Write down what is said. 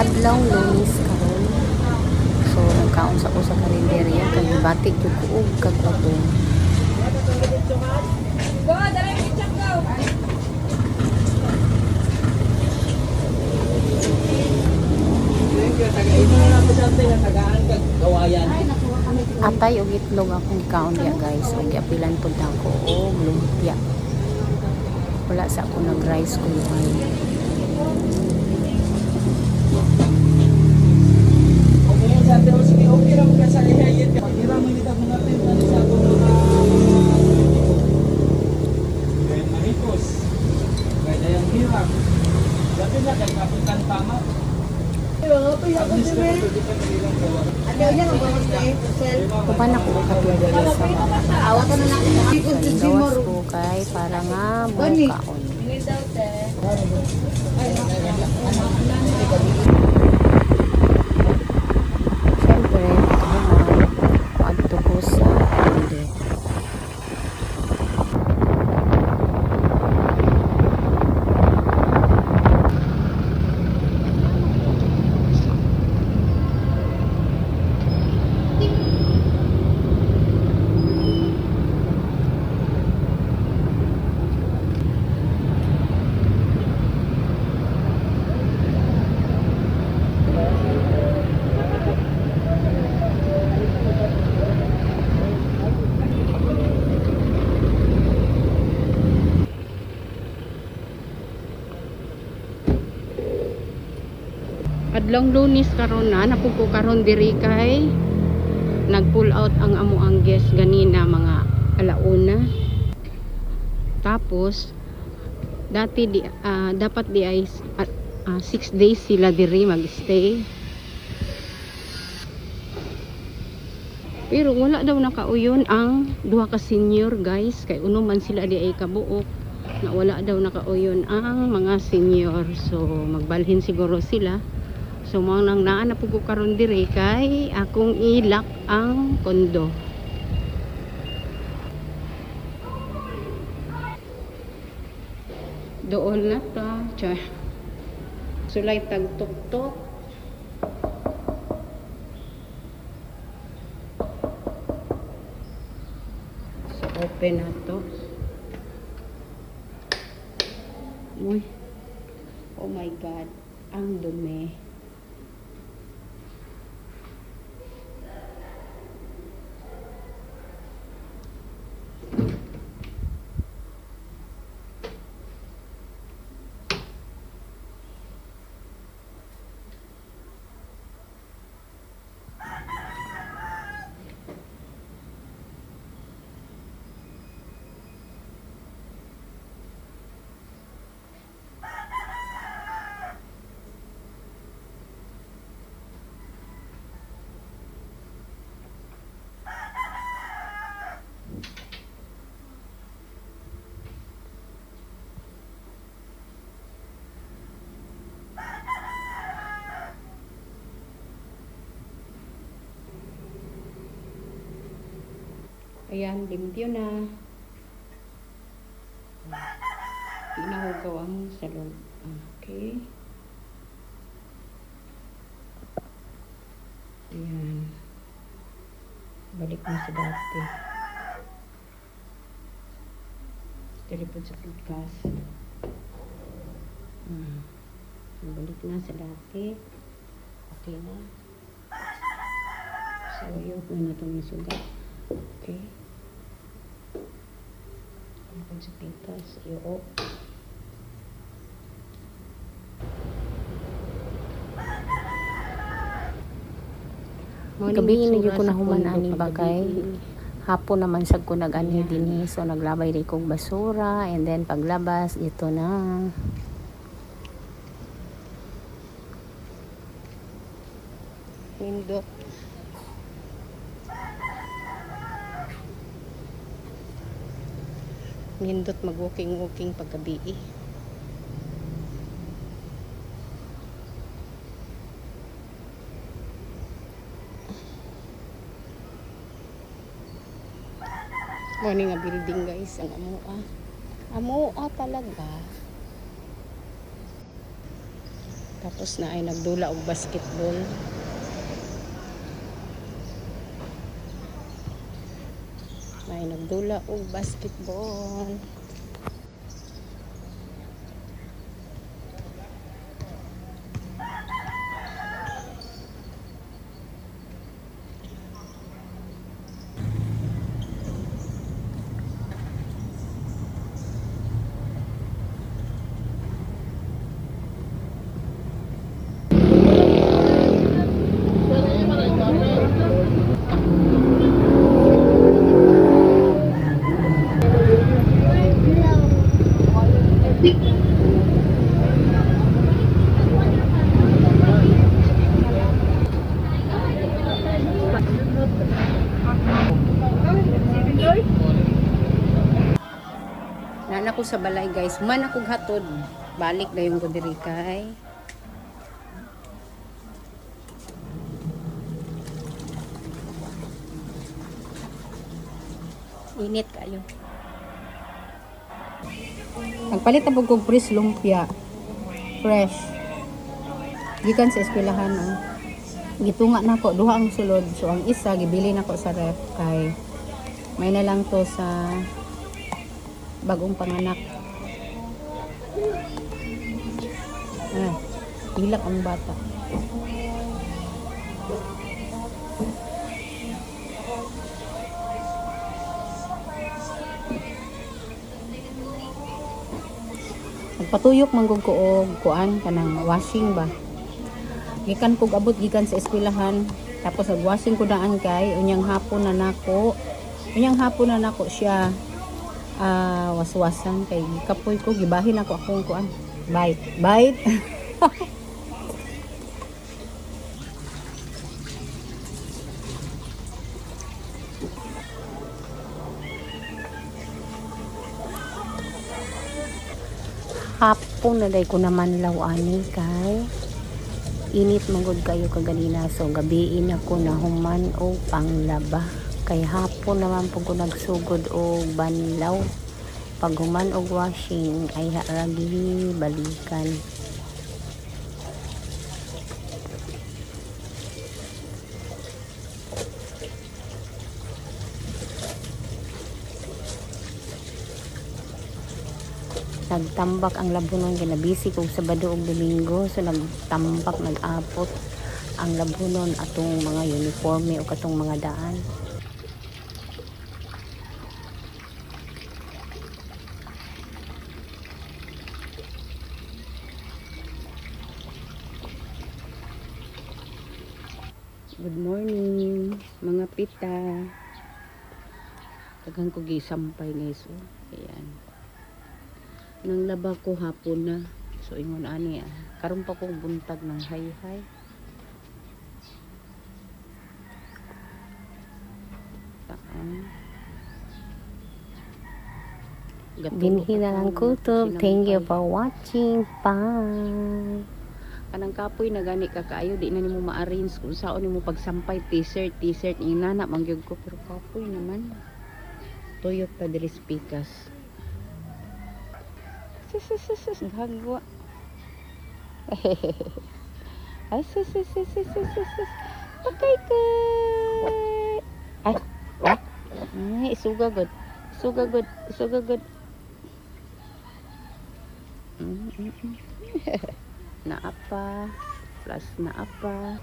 adlaw lunis karon. So nagkaon sa usa ka karinderya kag batik jud ko og kag utong. Atay og itlog akong kaon ya guys. Og apilan pud ako og lumpia. Wala sa ako nag rice ko yun. Kupan ako. Og kapilya sa mga Awatan na lang. gawas ko kay para nga bukaon. Siyempre, ito na adto ko sa hindi. Adlong lunis karon na napupo karon diri kay nag-pull out ang amo ang guest ganina mga alauna. Tapos dati di ah, dapat di ay 6 days sila diri magstay. Pero wala daw nakauyon ang duha ka senior guys kay uno man sila di ay kabuok na wala daw nakauyon ang mga senior. So magbalhin siguro sila. So mo nang naa na pugo karon diri kay akong ilak ang kondo. Doon na ta. Cha. Sulay tag tuktok. So open na to. Uy. Oh my God. Ang dumi. Ayan, limpyo na. Pinahugaw ang salon. Okay. Ayan. Balik na sa dati. Telepon sa podcast. Hmm. Balik na sa dati. Okay na. So, yun na itong sugat. Okay. Telepon sa pitas. Iyo. Gabi yun ko na human ani bagay. Hapon naman sad ko nag-ani din So naglabay rin kong basura. And then paglabas, ito na. Pindot. Nindot mag-walking-walking paggabi eh. Morning nga building guys, ang amoa. Amoa talaga. Tapos na ay nagdula og basketball. May nagdula og basketball. Nana ko sa balay guys. Man akong hatod. Balik na yung kudiri kay. Init kayo. Nagpalit na kong fresh lumpia. Fresh. Gikan sa eskwelahan oh. Gitunga na ko duha ang sulod. So ang isa gibili na ko sa ref kay may na lang to sa bagong panganak. Ah, hilak ang bata. Nagpatuyok manggug ko og kuan kanang washing ba. Gikan kog abot gikan sa eskwelahan tapos nag washing ko daan kay unyang hapon na nako. Unyang hapon na nako siya ah waswasan kay kapoy ko gibahin ako akong kuan bite bite hapon na day ko naman lawani kay init magod kayo kaganina. So gabiin ako na human o panglaba. Kay hapon naman po ko nagsugod o banlaw. Pag human og washing ay haragi balikan nagtambak ang labunon ginabisi kog Sabado ug Domingo. So nagtambak nag-apot ang labunon atong mga uniforme o katong mga daan. Good morning mga pita. Tagang ko gisampay guys oh. Ayan nang laba ko hapon na so ingon ani ah karon pa kong buntag ng hay hay Taan. Binhi na lang kutob. Thank you for watching. Bye. kanang kapoy na gani ka kaayo di na nimo ma-arrange kung saan nimo pagsampay t-shirt t-shirt ni nana mangyud ko pero kapoy naman tuyok pa diri speakers sus sus sus sus gagwa ay sus sus sus sus sus sus sus. Patay ka. Ay ay. Ay isuga good isuga good isuga good Mm, mm, mm. naapa. Plus naapa